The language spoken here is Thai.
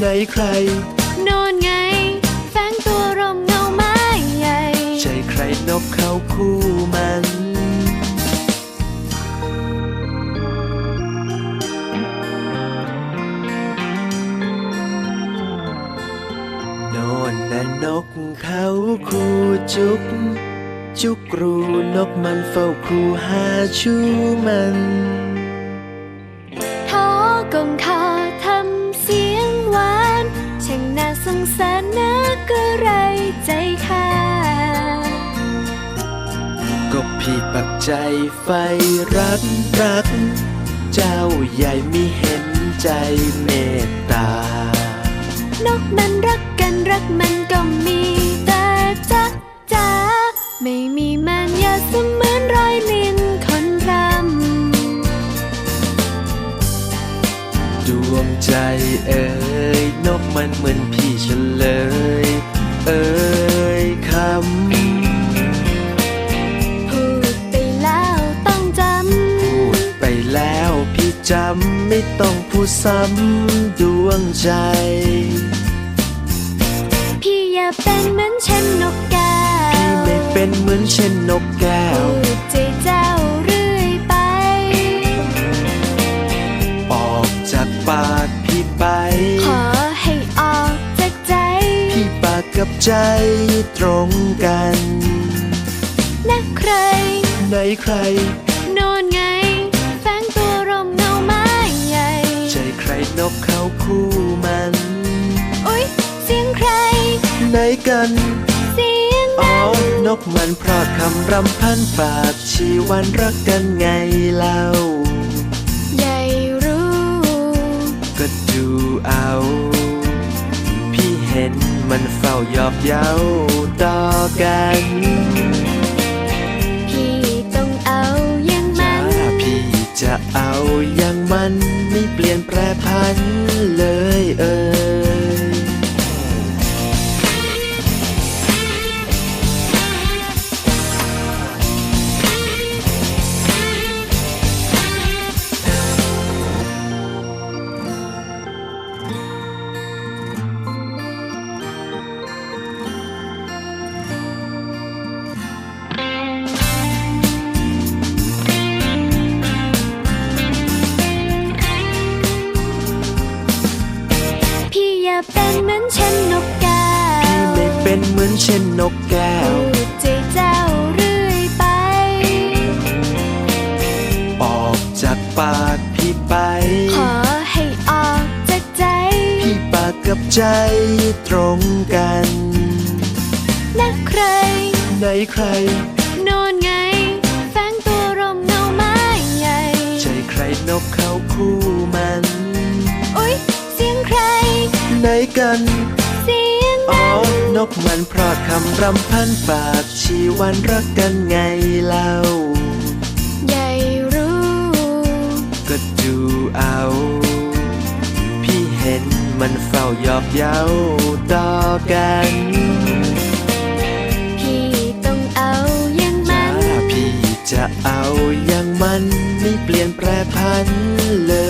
ไหนใคร โนอนไง แฝงตัวรมเงาไม้ใหญ่ ใช่ใครนกเขาคู่มันโน่นน่ะนกเขาคู่จุกจุกรูนกมันเฝ้าครูหาชูมัน งสงสารนักกระไรใจค่ะ ก็พี่ปักใจไฟรักรัก เจ้าใหญ่มีเห็นใจเมตตา นกมันรักกันรักมันก็มีแต่จ๊ะจ๋าไม่มีมันอย่าเสมือนรอยลิ้นคนรำดวงใจเอ่ยนกมันเหมือนพ ฉันเลย เอ่ยคพูดไปแล้วต้องจำ พูดไปแล้วพี่จำ ไม่ต้องพูดซ้ำดวงใจำพี่อย่าเป็นเหมือนเช่นนกแก้พี่วไม่เป็นเหมือนเช่นนกแก้ว พูดใจเจ้าเรื่อยไป ออกจากปากพี่ไปขอให้อ ใจตรงกัน นะใครไหนใคร โนอนไง แฝงตัวรมเงาไม้ใหญ่ ใจใครนกเขาคู่มัน อุ๊ย เสียงใคร ไหนกัน เสียงอ๋อ นั้นนกมันเพราะคำรำพันฝากชีวันรักกันไงเล่า ใหญ่รู้ ก็ดูเอาพี่เห็น มันเฝ้าหยอกเย้าต่อกัน เป็นเหมือนเช่นนกแก้พี่วไม่เป็นเหมือนเช่นนกแก้วพูดใจเจ้าเรื่อยไป ออกจากปากพี่ไป ขอให้ออกจากใจ พี่ปากกับใจตรงกันนะใครไหนใคร โนอนไง แฝงตัวรมเงาไม้ใหญ่ ใจใครนกเขาคู่มัน อุ๊ยเสียงใคร ไหนกัน เสียงอ๋อนั้นนกมันเพราะคำรำพันฝากชีวันรักกันไงเล่า ใหญ่รู้ ก็ดูเอา พี่เห็นมันเฝ้าหยอกเย้าต่อกัน พี่ต้องเอาอย่างมัถ้านพี่จะเอาอย่างมันไม่เปลี่ยนแปรพันเลยเอ่